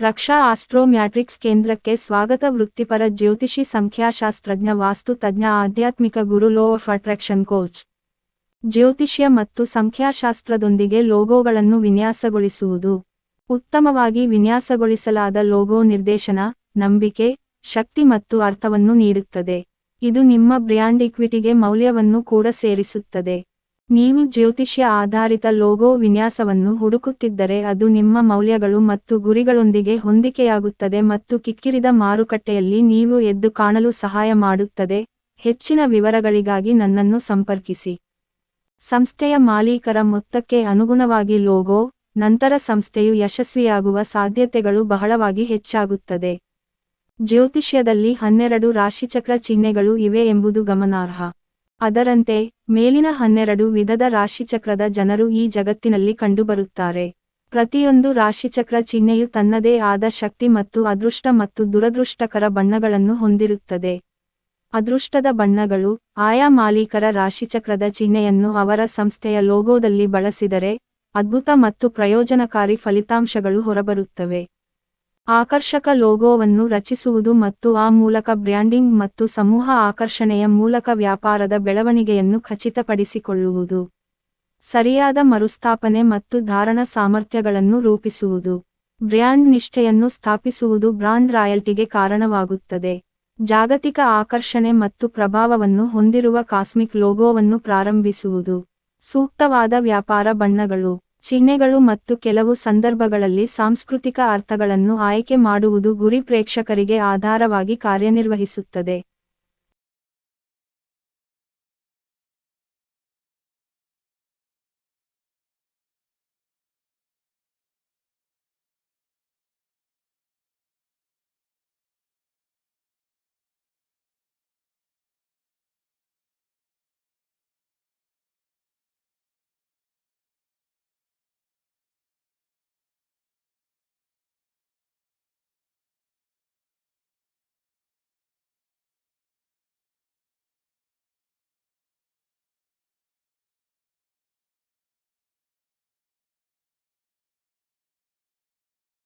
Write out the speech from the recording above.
ರಕ್ಷಾ astro matrix ಕೇಂದ್ರಕ್ಕೆ ಸ್ವಾಗತ. ವೃತ್ತಿಪರ ಜ್ಯೋತಿಷಿ ಸಂಖ್ಯಾಶಾಸ್ತ್ರಜ್ಞ, ವಾಸ್ತು ತಜ್ಞ, ಆಧ್ಯಾತ್ಮಿಕ ಗುರು ಲೋ ಆಫ್ ಅಟ್ರಾಕ್ಷನ್ ಕೋಚ್ ಜ್ಯೋತಿಷ್ಯ ಮತ್ತು ಸಂಖ್ಯಾಶಾಸ್ತ್ರದೊಂದಿಗೆ ಲೋಗೋಗಳನ್ನು ವಿನ್ಯಾಸಗೊಳಿಸುವುದು. ಉತ್ತಮವಾಗಿ ವಿನ್ಯಾಸಗೊಳಿಸಲಾದ ಲೋಗೋ ನಿರ್ದೇಶನ, ನಂಬಿಕೆ, ಶಕ್ತಿ ಮತ್ತು ಅರ್ಥವನ್ನು ನೀಡುತ್ತದೆ. ಇದು ನಿಮ್ಮ ಬ್ರ್ಯಾಂಡ್ ಇಕ್ವಿಟಿಗೆ ಮೌಲ್ಯವನ್ನು ಕೂಡ ಸೇರಿಸುತ್ತದೆ. ನೀವು ಜ್ಯೋತಿಷ್ಯ ಆಧಾರಿತ ಲೋಗೋ ವಿನ್ಯಾಸವನ್ನು ಹುಡುಕುತ್ತಿದ್ದರೆ ಅದು ನಿಮ್ಮ ಮೌಲ್ಯಗಳು ಮತ್ತು ಗುರಿಗಳೊಂದಿಗೆ ಹೊಂದಿಕೆಯಾಗುತ್ತದೆ ಮತ್ತು ಕಿಕ್ಕಿರಿದ ಮಾರುಕಟ್ಟೆಯಲ್ಲಿ ನೀವು ಎದ್ದು ಕಾಣಲು ಸಹಾಯ ಮಾಡುತ್ತದೆ. ಹೆಚ್ಚಿನ ವಿವರಗಳಿಗಾಗಿ ನನ್ನನ್ನು ಸಂಪರ್ಕಿಸಿ. ಸಂಸ್ಥೆಯ ಮಾಲೀಕರ ಮೊತ್ತಕ್ಕೆ ಅನುಗುಣವಾಗಿ ಲೋಗೋ, ನಂತರ ಸಂಸ್ಥೆಯು ಯಶಸ್ವಿಯಾಗುವ ಸಾಧ್ಯತೆಗಳು ಬಹಳವಾಗಿ ಹೆಚ್ಚಾಗುತ್ತದೆ. ಜ್ಯೋತಿಷ್ಯದಲ್ಲಿ ಹನ್ನೆರಡು ರಾಶಿಚಕ್ರ ಚಿಹ್ನೆಗಳು ಇವೆ ಎಂಬುದು ಗಮನಾರ್ಹ. ಅದರಂತೆ, ಮೇಲಿನ ಹನ್ನೆರಡು ವಿಧದ ರಾಶಿಚಕ್ರದ ಜನರು ಈ ಜಗತ್ತಿನಲ್ಲಿ ಕಂಡುಬರುತ್ತಾರೆ. ಪ್ರತಿಯೊಂದು ರಾಶಿಚಕ್ರ ಚಿಹ್ನೆಯು ತನ್ನದೇ ಆದ ಶಕ್ತಿ ಮತ್ತು ಅದೃಷ್ಟ ಮತ್ತು ದುರದೃಷ್ಟಕರ ಬಣ್ಣಗಳನ್ನು ಹೊಂದಿರುತ್ತದೆ. ಅದೃಷ್ಟದ ಬಣ್ಣಗಳು, ಆಯಾ ಮಾಲೀಕರ ರಾಶಿಚಕ್ರದ ಚಿಹ್ನೆಯನ್ನು ಅವರ ಸಂಸ್ಥೆಯ ಲೋಗೋದಲ್ಲಿ ಬಳಸಿದರೆ, ಅದ್ಭುತ ಮತ್ತು ಪ್ರಯೋಜನಕಾರಿ ಫಲಿತಾಂಶಗಳು ಹೊರಬರುತ್ತವೆ. ಆಕರ್ಷಕ ಲೋಗೋವನ್ನು ರಚಿಸುವುದು ಮತ್ತು ಆ ಮೂಲಕ ಬ್ರ್ಯಾಂಡಿಂಗ್ ಮತ್ತು ಸಮೂಹ ಆಕರ್ಷಣೆಯ ಮೂಲಕ ವ್ಯಾಪಾರದ ಬೆಳವಣಿಗೆಯನ್ನು ಖಚಿತಪಡಿಸಿಕೊಳ್ಳುವುದು. ಸರಿಯಾದ ಮರುಸ್ಥಾಪನೆ ಮತ್ತು ಧಾರಣ ಸಾಮರ್ಥ್ಯಗಳನ್ನು ರೂಪಿಸುವುದು. ಬ್ರ್ಯಾಂಡ್ ನಿಷ್ಠೆಯನ್ನು ಸ್ಥಾಪಿಸುವುದು ಬ್ರಾಂಡ್ ರಾಯಲ್ಟಿಗೆ ಕಾರಣವಾಗುತ್ತದೆ. ಜಾಗತಿಕ ಆಕರ್ಷಣೆ ಮತ್ತು ಪ್ರಭಾವವನ್ನು ಹೊಂದಿರುವ ಕಾಸ್ಮಿಕ್ ಲೋಗೋವನ್ನು ಪ್ರಾರಂಭಿಸುವುದು. ಸೂಕ್ತವಾದ ವ್ಯಾಪಾರ ಬಣ್ಣಗಳು. ಚಿಹ್ನೆಗಳು ಮತ್ತು ಕೆಲವು ಸಂದರ್ಭಗಳಲ್ಲಿ ಸಾಂಸ್ಕೃತಿಕ ಅರ್ಥಗಳನ್ನು ಆಯ್ಕೆ ಮಾಡುವುದು ಗುರಿ ಪ್ರೇಕ್ಷಕರಿಗೆ ಆಧಾರವಾಗಿ ಕಾರ್ಯನಿರ್ವಹಿಸುತ್ತದೆ.